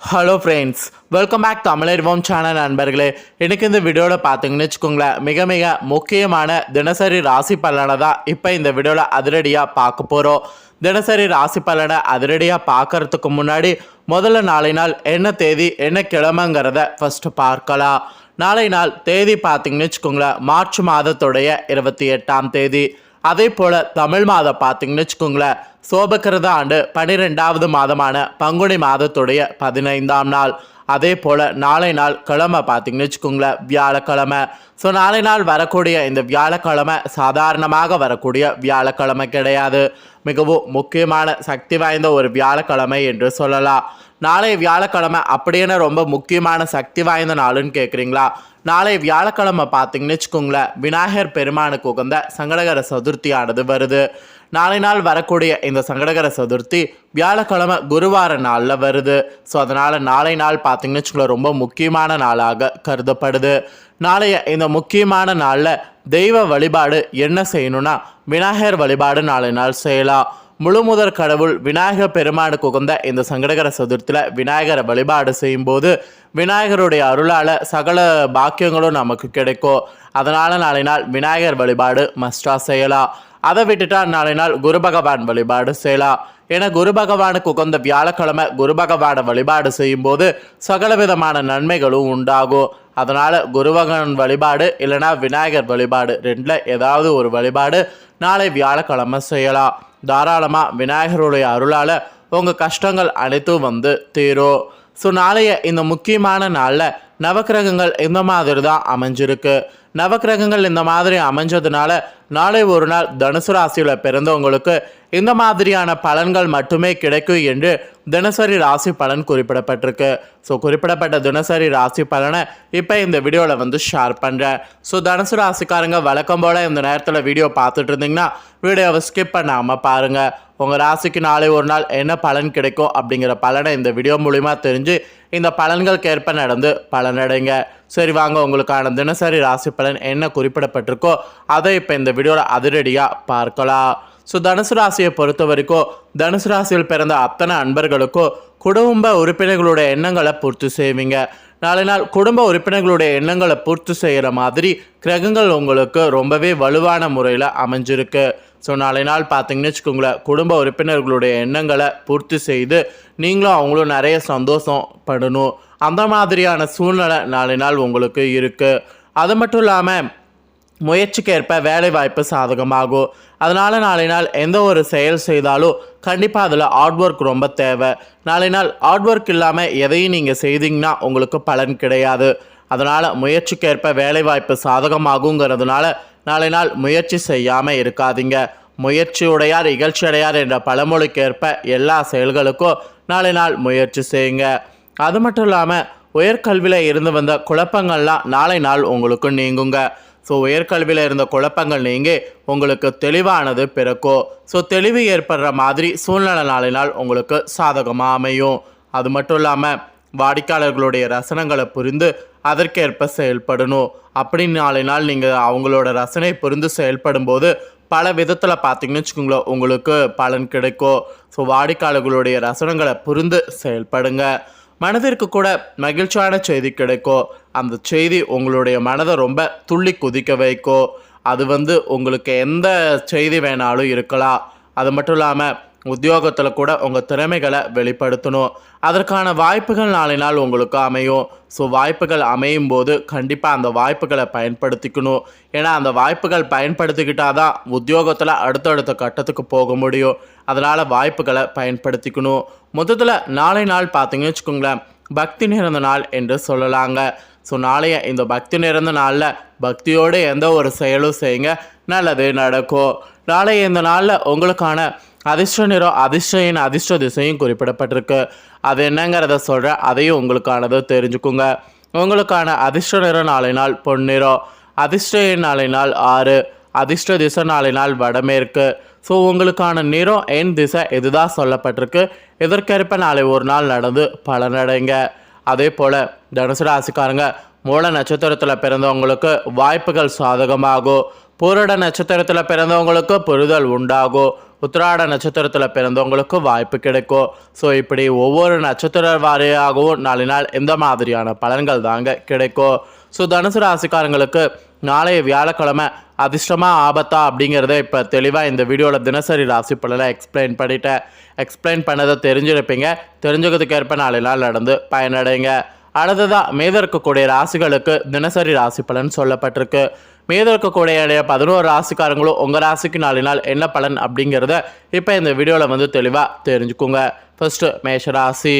Hello friends welcome back Tamizharivom channel நண்பர்களே. எனக்கு இந்த வீடியோவில் பார்த்தீங்கன்னு வச்சுக்கோங்களேன் மிக மிக முக்கியமான தினசரி ராசி பலனை தான் இப்போ இந்த வீடியோவில் அதிரடியாக பார்க்க போகிறோம் தினசரி ராசி பலனை அதிரடியாக பார்க்கறதுக்கு முன்னாடி முதல்ல நாளை நாள் என்ன தேதி என்ன கிழமைங்கிறத ஃபஸ்ட்டு பார்க்கலாம். நாளை நாள் தேதி பார்த்தீங்கன்னு வச்சுக்கோங்களேன் மார்ச் மாதத்துடைய இருபத்தி எட்டாம் தேதி. அதே போல் தமிழ் மாதம் பார்த்தீங்கன்னு வச்சுக்கோங்களேன். சோபக்கிரத ஆண்டு பனிரெண்டாவது மாதமான பங்குனி மாதத்துடைய பதினைந்தாம் நாள். அதே போல் நாளை நாள் கிழமை பார்த்தீங்கன்னு வச்சுக்கோங்களேன் வியாழக்கிழமை. ஸோ நாளை நாள் வரக்கூடிய இந்த வியாழக்கிழமை சாதாரணமாக வரக்கூடிய வியாழக்கிழமை கிடையாது. மிகவும் முக்கியமான சக்தி வாய்ந்த ஒரு வியாழக்கிழமை என்று சொல்லலாம். நாளை வியாழக்கிழமை அப்படின்னு ரொம்ப முக்கியமான சக்தி வாய்ந்த நாளுன்னு கேட்குறீங்களா நாளை வியாழக்கிழமை பார்த்தீங்கன்னு வச்சுக்கோங்களேன் விநாயகர் பெருமானுக்கு உகந்த சங்கடகர சதுர்த்தியானது வருது. நாளை நாள் வரக்கூடிய இந்த சங்கடகர சதுர்த்தி வியாழக்கிழமை குருவார நாளில் வருது. ஸோ அதனால் நாளை நாள் பார்த்தீங்கன்னு வச்சுக்கோங்களேன் ரொம்ப முக்கியமான நாளாக கருதப்படுது. நாளைய இந்த முக்கியமான நாளில் தெய்வ வழிபாடு என்ன செய்யணும்னா விநாயகர் வழிபாடு நாளை நாள் செய்யலாம். முழுமுதற் கடவுள் விநாயகர் பெருமானுக்கு உகந்த இந்த சங்கடகர சதுர்த்தியில் விநாயகரை வழிபாடு செய்யும்போது விநாயகருடைய அருளால் சகல பாக்கியங்களும் நமக்கு கிடைக்கும். அதனால் நாளை நாள் விநாயகர் வழிபாடு மஸ்டாக செய்யலாம் அதை விட்டுட்டா நாளை நாள் குரு பகவான் வழிபாடு செய்யலாம் என குரு பகவானுக்கு உகந்த வியாழக்கிழமை குரு பகவானை வழிபாடு செய்யும்போது சகல விதமான நன்மைகளும் உண்டாகும். அதனால் குருவகன் வழிபாடு இல்லைனா விநாயகர் வழிபாடு ரெண்டில் ஏதாவது ஒரு வழிபாடு நாளை வியாழக்கிழமை செய்யலாம். தாராளமாக விநாயகருடைய அருளால் உங்கள் கஷ்டங்கள் அனைத்தும் வந்து தீரும். ஸோ நாளைய இந்த முக்கியமான நாளில் நவக்கிரகங்கள் இந்த மாதிரி தான் அமைஞ்சிருக்கு. நவக்கிரகங்கள் இந்த மாதிரி அமைஞ்சதுனால நாளை ஒரு நாள் தனுசு ராசியில் பிறந்தவங்களுக்கு இந்த மாதிரியான பலன்கள் மட்டுமே கிடைக்கும் என்று தினசரி ராசி பலன் குறிப்பிடப்பட்டிருக்கு. ஸோ குறிப்பிடப்பட்ட தினசரி ராசி பலனை இப்போ இந்த வீடியோவில் வந்து ஷேர் பண்ணுறேன் ஸோ தனுசு ராசிக்காரங்க வழக்கம் போல் இந்த நேரத்தில் வீடியோ பார்த்துட்டு இருந்தீங்கன்னா வீடியோவை ஸ்கிப் பண்ணாமல் பாருங்கள் உங்கள் ராசிக்கு நாளை ஒரு நாள் என்ன பலன் கிடைக்கும் அப்படிங்கிற பலனை இந்த வீடியோ மூலிமா தெரிஞ்சு இந்த பலன்களுக்கு ஏற்ப நடந்து பலனடைங்க சரி வாங்க உங்களுக்கான தினசரி ராசி பலன் என்ன குறிப்பிடப்பட்டிருக்கோ அதை இப்போ இந்த வீடியோவில் அதிரடியாக பார்க்கலாம். ஸோ தனுசு ராசியை பொறுத்த வரைக்கும் தனுசு ராசியில் பிறந்த அத்தனை அன்பர்களுக்கும் குடும்ப உறுப்பினர்களுடைய எண்ணங்களை பூர்த்தி செய்வீங்க. நாளை நாள் குடும்ப உறுப்பினர்களுடைய எண்ணங்களை பூர்த்தி செய்கிற மாதிரி கிரகங்கள் உங்களுக்கு ரொம்பவே வலுவான முறையில் அமைஞ்சிருக்கு. ஸோ நாளை நாள் பார்த்தீங்கன்னு வச்சுக்கோங்களேன் குடும்ப உறுப்பினர்களுடைய எண்ணங்களை பூர்த்தி செய்து நீங்களும் அவங்களும் நிறைய சந்தோஷம் படணும். அந்த மாதிரியான சூழ்நிலை நாளை நாள் உங்களுக்கு இருக்குது அது மட்டும் இல்லாமல் முயற்சிக்கேற்ப வேலை வாய்ப்பு சாதகமாகும். அதனால் நாளை நாள் எந்த ஒரு செயல் செய்தாலும் கண்டிப்பாக அதில் ஹார்ட் ஒர்க் ரொம்ப தேவை. நாளை நாள் ஹார்ட் ஒர்க் இல்லாமல் எதையும் நீங்கள் செய்தீங்கன்னா உங்களுக்கு பலன் கிடையாது. அதனால் முயற்சிக்கேற்ப வேலை வாய்ப்பு சாதகமாகுங்கிறதுனால நாளை நாள் முயற்சி செய்யாமல் இருக்காதீங்க. முயற்சியுடையார் இகழ்ச்சியடையார் இகழ்ச்சி அடையார் என்ற பழமொழிக்கேற்ப எல்லா செயல்களுக்கும் நாளை நாள் முயற்சி செய்யுங்க. அது மட்டும் இல்லாமல் உயர்கல்வியில் இருந்து வந்த குழப்பங்கள்லாம் நாளை நாள் உங்களுக்கு நீங்குங்க. ஸோ உயர்கல்வியில் இருந்த குழப்பங்கள் நீங்கி உங்களுக்கு தெளிவானது பிறக்கும் ஸோ தெளிவு ஏற்படுற மாதிரி சூழ்நிலை நாளை நாள் உங்களுக்கு சாதகமாக அமையும். அது மட்டும் இல்லாமல் வாடிக்கையாளர்களுடைய ரசனங்களை புரிந்து அதற்கேற்ப செயல்படணும். அப்படின்னு நாளை நாள் நீங்கள் அவங்களோட ரசனை புரிந்து செயல்படும் போது பல விதத்தில் பார்த்தீங்கன்னு வச்சுக்கோங்களேன் உங்களுக்கு பலன் கிடைக்கும் ஸோ வாடிக்கையாளர்களுடைய ரசனங்களை புரிந்து செயல்படுங்க. மனதிற்கு கூட மகிழ்ச்சியான செய்தி கிடைக்கும் அந்த செய்தி உங்களுடைய மனதை ரொம்ப துள்ளி குதிக்க வைக்கும் அது வந்து உங்களுக்கு எந்த செய்தி வேணாலும் இருக்கலாம். அது மட்டும் இல்லாமல் உத்தியோகத்தில் கூட உங்கள் திறமைகளை வெளிப்படுத்தணும். அதற்கான வாய்ப்புகள் நாளை நாள் உங்களுக்கு அமையும். ஸோ வாய்ப்புகள் அமையும் போது கண்டிப்பாக அந்த வாய்ப்புகளை பயன்படுத்திக்கணும். ஏன்னா அந்த வாய்ப்புகள் பயன்படுத்திக்கிட்டால் தான் உத்தியோகத்தில் அடுத்தடுத்த கட்டத்துக்கு போக முடியும். அதனால் வாய்ப்புகளை பயன்படுத்திக்கணும். மொத்தத்தில் நாளை நாள் பார்த்தீங்கன்னு வச்சுக்கோங்களேன் பக்தி நிறந்த நாள் என்று சொல்லலாங்க. ஸோ நாளைய இந்த பக்தி நிறந்த நாளில் பக்தியோடு எந்த ஒரு செயலும் செய்யுங்க நல்லது நடக்கும். நாளைய இந்த நாளில் உங்களுக்கான அதிர்ஷ்ட நிறம் அதிர்ஷ்ட அதிர்ஷ்ட திசையும் குறிப்பிடப்பட்டிருக்கு. அது என்னங்கிறத சொல்கிறேன் அதையும் உங்களுக்கானது தெரிஞ்சுக்குங்க. உங்களுக்கான அதிர்ஷ்ட நிறம் நாளை நாள் பொன்னிறம் அதிர்ஷ்ட எண் நாளை நாள் ஆறு. அதிர்ஷ்ட திசை நாளை நாள் வடமேற்கு. ஸோ உங்களுக்கான நிறம் என் திசை இதுதான் சொல்லப்பட்டிருக்கு. இதற்கேற்ப நாளை ஒரு நாள் நடந்து பலனடைங்க அதே போல் தனுசு ராசிக்காரங்க மூல நட்சத்திரத்தில் பிறந்தவங்களுக்கு வாய்ப்புகள் சாதகமாகும். பூரட நட்சத்திரத்தில் பிறந்தவங்களுக்கு புரிதல் உண்டாகும். உத்திராட நட்சத்திரத்தில் பிறந்தவங்களுக்கு வாய்ப்பு கிடைக்கும். ஸோ இப்படி ஒவ்வொரு நட்சத்திர வாரியாகவும் நாலு நாள் எந்த மாதிரியான பலன்கள் தாங்க கிடைக்கும். ஸோ தனுசு ராசிக்காரங்களுக்கு நாளைய வியாழக்கிழமை அதிர்ஷ்டமா ஆபத்தா அப்படிங்கிறத இப்போ தெளிவாக இந்த வீடியோவில் தினசரி ராசி பலனை எக்ஸ்பிளைன் பண்ணிட்டேன் எக்ஸ்பிளைன் பண்ணதை தெரிஞ்சிருப்பீங்க. தெரிஞ்சுக்கிறதுக்கேற்ப ஏற்ப நாள் நடந்து பயனடைங்க. அடுத்ததாக மீத இருக்கக்கூடிய ராசிகளுக்கு தினசரி ராசி பலன் சொல்லப்பட்டிருக்கு. மீதம் இருக்கக்கூடிய பதினோரு ராசிக்காரங்களும் உங்கள் ராசிக்கு நாலு நாள் என்ன பலன் அப்படிங்கிறத இப்போ இந்த வீடியோவில் வந்து தெளிவாக தெரிஞ்சுக்கோங்க. ஃபஸ்ட்டு மேஷ ராசி.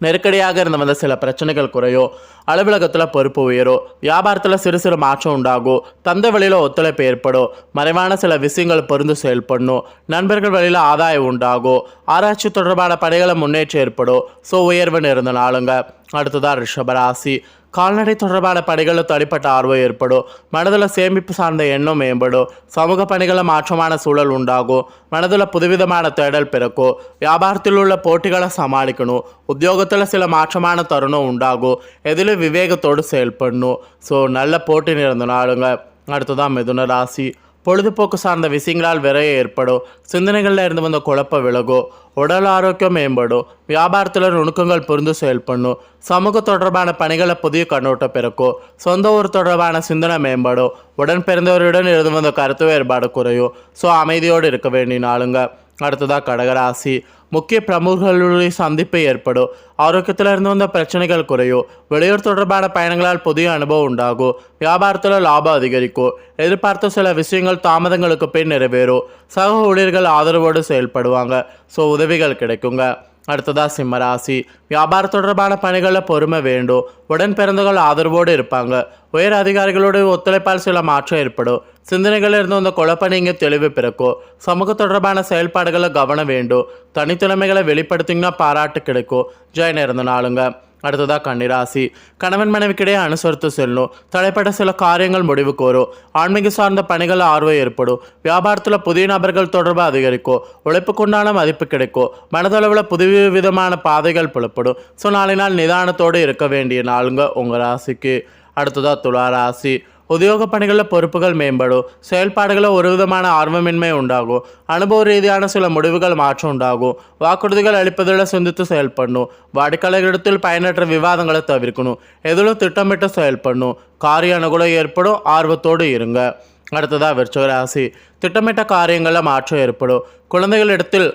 நெருக்கடியாக இருந்து வந்த சில பிரச்சனைகள் குறையோ அலுவலகத்தில் பொறுப்பு உயரும் வியாபாரத்தில் சிறு சிறு மாற்றம் உண்டாகும் தந்த வழியில் ஒத்துழைப்பு ஏற்படும் மறைவான சில விஷயங்கள் பொருந்து செயல்படணும் நண்பர்கள் வழியில் ஆதாயம் உண்டாகும் ஆராய்ச்சி தொடர்பான பணிகளை முன்னேற்றம் ஏற்படும் ஸோ உயர்வுன்னு இருந்த நாளுங்க. அடுத்ததான் ரிஷபராசி கால்நடை தொடர்பான பணிகளில் தனிப்பட்ட ஆர்வம் ஏற்படும். மனதில் சேமிப்பு சார்ந்த எண்ணம் மேம்படும். சமூக பணிகளில் மாற்றமான சூழல் உண்டாகும். மனதில் புதுவிதமான தேடல் பிறக்கும். வியாபாரத்தில் உள்ள போட்டிகளை சமாளிக்கணும். உத்தியோகத்தில் சில மாற்றமான தருணம் உண்டாகும். எதிலும் விவேகத்தோடு செயல்படணும். ஸோ நல்ல போட்டி நிறந்த நாளுங்க. அடுத்ததான் மிதுன ராசி. பொழுதுபோக்கு சார்ந்த விஷயங்களால் விரைய ஏற்படும். சிந்தனைகளில் இருந்து வந்த குழப்பம் விலகும் உடல் ஆரோக்கியம் மேம்படும் வியாபாரத்தில் நுணுக்கங்கள் புரிந்து செயல்படணும். சமூக தொடர்பான பணிகளை புதிய கண்ணோட்டம் பிறக்கும் சொந்த ஊர் தொடர்பான சிந்தனை மேம்படும் உடன் பிறந்தவருடன் இருந்து வந்த கருத்து வேறுபாடு குறையும் ஸோ அமைதியோடு இருக்க வேண்டிய நாளுங்க. அடுத்ததாக கடகராசி. முக்கிய பிரமுகர்களுடைய சந்திப்பு ஏற்படும். ஆரோக்கியத்தில் இருந்து வந்த பிரச்சனைகள் குறையும். வெளியூர் தொடர்பான பயணங்களால் புதிய அனுபவம் உண்டாகும். வியாபாரத்தில் லாபம் அதிகரிக்கும். எதிர்பார்த்த சில விஷயங்கள் தாமதங்களுக்கு பின் நிறைவேறும். சக ஊழியர்கள் ஆதரவோடு செயல்படுவாங்க. ஸோ உதவிகள் கிடைக்குங்க. அடுத்ததா சிம்மராசி. வியாபார தொடர்பான பணிகளில் பொறுமை வேண்டும். உடன் பிறந்தவர்கள் ஆதரவோடு இருப்பாங்க. உயர் அதிகாரிகளோட ஒத்துழைப்பால் சில மாற்றம் ஏற்படும். சிந்தனைகளிலிருந்து வந்த குழப்ப தெளிவு பிறக்கும் சமூக தொடர்பான செயல்பாடுகளை கவனம் வேண்டும் தனித்திறமைகளை வெளிப்படுத்திங்கன்னா பாராட்டு கிடைக்கும் ஜெயன் இருந்த நாளுங்க. அடுத்ததாக கன்னிராசி. கணவன் மனைவிக்கிடையே அனுசரித்து செல்லணும். தடைப்பட்ட சில காரியங்கள் முடிவுக்கு வரும் ஆன்மீக சார்ந்த பணிகள் ஆர்வம் ஏற்படும். வியாபாரத்தில் புதிய நபர்கள் தொடர்பு அதிகரிக்கும் உழைப்புக்குண்டான மதிப்பு கிடைக்கும் மனதளவில் புதிய விதமான பாதைகள் புலப்படும். ஸோ நாளை நாள் நிதானத்தோடு இருக்க வேண்டிய நாளுங்க உங்கள் ராசிக்கு. அடுத்ததாக துலா ராசி உத்தியோக பணிகளில் பொறுப்புகள் மேம்படும் செயல்பாடுகளில் ஒரு விதமான ஆர்வமின்மை உண்டாகும் அனுபவ ரீதியான சில முடிவுகள் மாற்றம் உண்டாகும் வாக்குறுதிகள் அளிப்பதில் சிந்தித்து செயல்படணும் வாடிக்கையாளர்களிடத்தில் பயனற்ற விவாதங்களை தவிர்க்கணும் எதிலும் திட்டமிட்டு செயல்படணும் காரிய அனுகூலம் ஏற்படும் ஆர்வத்தோடு இருங்க. அடுத்ததாக விருச்சக ராசி. திட்டமிட்ட காரியங்களில் மாற்றம் ஏற்படும். குழந்தைகளிடத்தில்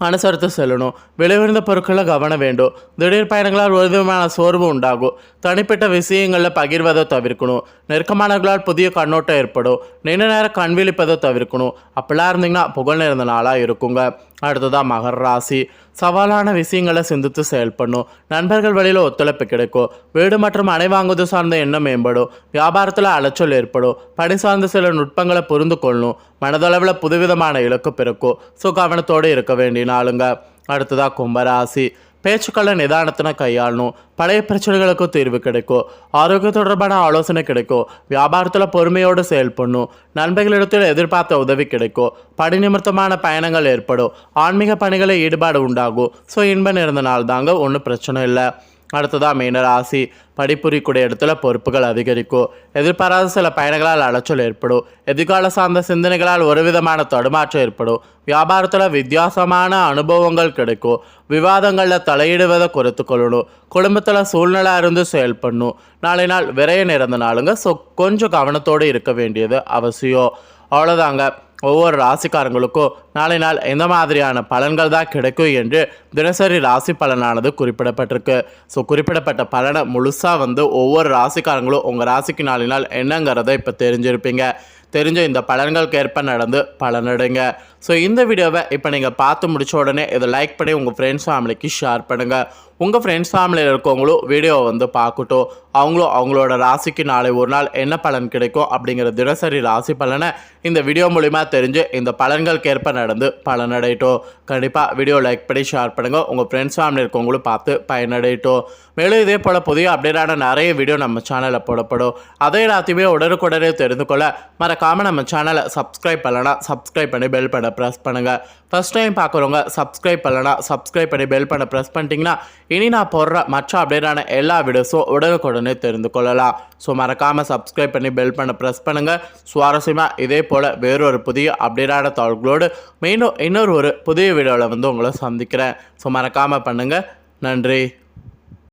அனுசரித்து செல்லணும் விலையுயர்ந்த பொருட்களை கவனம் வேண்டும் திடீர் பயணங்களால் ஒரு விதமான சோர்வு உண்டாகும் தனிப்பட்ட விஷயங்களில் பகிர்வதை தவிர்க்கணும் நெருக்கமானவர்களால் புதிய கண்ணோட்டம் ஏற்படும் நீண்ட நேரம் கண் விழிப்பதை தவிர்க்கணும் அப்படிலாம் இருந்தீங்கன்னா புகழ் நிறைந்த நாளாக இருக்குங்க அடுத்ததாக மகர ராசி சவாலான விஷயங்களை சிந்தித்து செயல்படணும் நண்பர்கள் வழியில் ஒத்துழைப்பு கிடைக்கும். வீடு மற்றும் அணை வாங்குவது சார்ந்த எண்ணம் மேம்படும். வியாபாரத்தில் அலைச்சல் ஏற்படும். பணி சார்ந்த சில நுட்பங்களை புரிந்து கொள்ளணும் மனதளவில் புதுவிதமான இலக்கு பிறக்கும். ஸோ கவனத்தோடு இருக்க வேண்டிய நாளுங்க. அடுத்ததாக கும்பராசி. பேச்சுக்களை நிதானத்தின கையாளணும் பழைய பிரச்சனைகளுக்கும் தீர்வு கிடைக்கும் ஆரோக்கிய தொடர்பான ஆலோசனை கிடைக்கும் வியாபாரத்தில் பொறுமையோடு செயல்படணும் நண்பர்களிடத்தில் எதிர்பார்த்த உதவி கிடைக்கும் பணி நிமித்தமான பயணங்கள் ஏற்படும் ஆன்மீக பணிகளில் ஈடுபாடு உண்டாகும். ஸோ இன்பம் இருந்த நாள் தாங்க ஒன்றும் பிரச்சனை இல்லை. அடுத்ததாக மீனராசி. படிப்புரிக்கூடிய இடத்துல பொறுப்புகள் அதிகரிக்கும். எதிர்பாராத சில பயணங்களால் அலைச்சல் ஏற்படும். எதிர்கால சார்ந்த சிந்தனைகளால் ஒரு விதமான தடுமாற்றம் ஏற்படும். வியாபாரத்தில் வித்தியாசமான அனுபவங்கள் கிடைக்கும். விவாதங்களில் தலையிடுவதை குறைத்து கொள்ளணும். குடும்பத்தில் சூழ்நிலை இருந்து செயல்படணும் நாளை நாள் விரைய நிறந்த நாளுங்க ஸோ கொஞ்சம் கவனத்தோடு இருக்க வேண்டியது அவசியம். அவ்வளோதாங்க ஒவ்வொரு ராசிக்காரங்களுக்கும் நாளை நாள் எந்த மாதிரியான பலன்கள் தான் கிடைக்கும் என்று தினசரி ராசி பலனானது குறிப்பிடப்பட்டிருக்கு. ஸோ குறிப்பிடப்பட்ட பலனை முழுசாக வந்து ஒவ்வொரு ராசிக்காரங்களும் உங்கள் ராசிக்கு நாளை நாள் என்னங்கிறத இப்போ தெரிஞ்சிருப்பீங்க. தெரிஞ்ச இந்த பலன்களுக்கு ஏற்ப நடந்து பலனடைங்க ஸோ இந்த வீடியோவை இப்போ நீங்கள் பார்த்து முடிச்ச உடனே இதை லைக் பண்ணி உங்கள் ஃப்ரெண்ட்ஸ் ஃபேமிலிக்கு ஷேர் பண்ணுங்கள் உங்கள் ஃப்ரெண்ட்ஸ் ஃபேமிலியில் இருக்கவங்களும் வீடியோவை வந்து பார்க்கட்டும். அவங்களும் அவங்களோட ராசிக்கு நாளை ஒரு நாள் என்ன பலன் கிடைக்கும் அப்படிங்கிற தினசரி ராசி பலனை இந்த வீடியோ மூலிமா தெரிஞ்சு இந்த பலன்களுக்கு ஏற்ப நடந்து பலனடையட்டும். கண்டிப்பாக வீடியோ லைக் பண்ணி ஷேர் பண்ணுங்கள் உங்கள் ஃப்ரெண்ட்ஸ் ஃபேமிலி இருக்கவங்களும் பார்த்து பயனடையட்டும். மேலும் இதே போல் புதிய அப்டேட்டான நிறைய வீடியோ நம்ம சேனலில் போடப்படும். அதை எல்லாத்தையுமே உடனுக்குடனே தெரிந்து கொள்ள மறக்காமல் நம்ம சேனலை சப்ஸ்கிரைப் பண்ணலாம் சப்ஸ்கிரைப் பண்ணி பெல் பண்ண ப்ரெஸ் பண்ணுங்கள் ஃபஸ்ட் டைம் பார்க்குறவங்க சப்ஸ்கிரைப் பண்ணலனா சப்ஸ்கிரைப் பண்ணி பெல் பண்ண ப்ரெஸ் பண்ணிட்டீங்கன்னா இனி நான் போடுற மற்ற அப்டேட்டான எல்லா வீடியோஸும் உடனுக்குடனே தெரிந்து கொள்ளலாம். ஸோ மறக்காமல் சப்ஸ்கிரைப் பண்ணி பெல் பண்ண ப்ரெஸ் பண்ணுங்கள் சுவாரஸ்யமாக இதே போல் வேறொரு புதிய அப்டேட்டான தகவல்களோடு மீண்டும் இன்னொரு ஒரு புதிய வீடியோவில் வந்து உங்களை சந்திக்கிறேன். ஸோ மறக்காமல் பண்ணுங்கள் நன்றி.